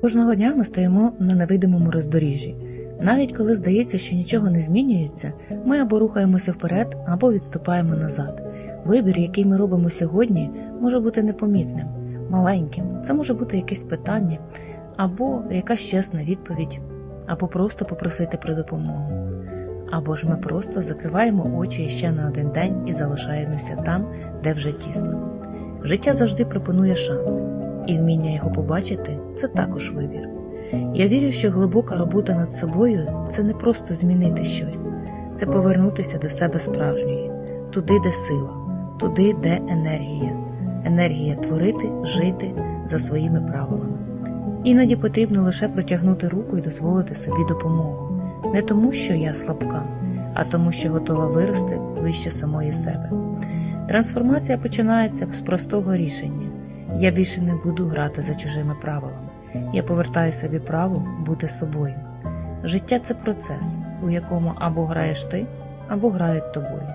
Кожного дня ми стоїмо на невидимому роздоріжжі. Навіть коли здається, що нічого не змінюється, ми або рухаємося вперед, або відступаємо назад. Вибір, який ми робимо сьогодні, може бути непомітним, маленьким. Це може бути якесь питання, або якась чесна відповідь, або просто попросити про допомогу. Або ж ми просто закриваємо очі ще на один день і залишаємося там, де вже тісно. Життя завжди пропонує шанс, і вміння його побачити це також вибір. Я вірю, що глибока робота над собою це не просто змінити щось, це повернутися до себе справжньої, туди, де сила, туди, де енергія, енергія творити, жити за своїми правилами. Іноді потрібно лише протягнути руку і дозволити собі допомогу, не тому, що я слабка, а тому, що готова вирости вище самої себе. Трансформація починається з простого рішення: я більше не буду грати за чужими правилами. Я повертаю собі право бути собою. Життя це процес, у якому або граєш ти, або грають тобою.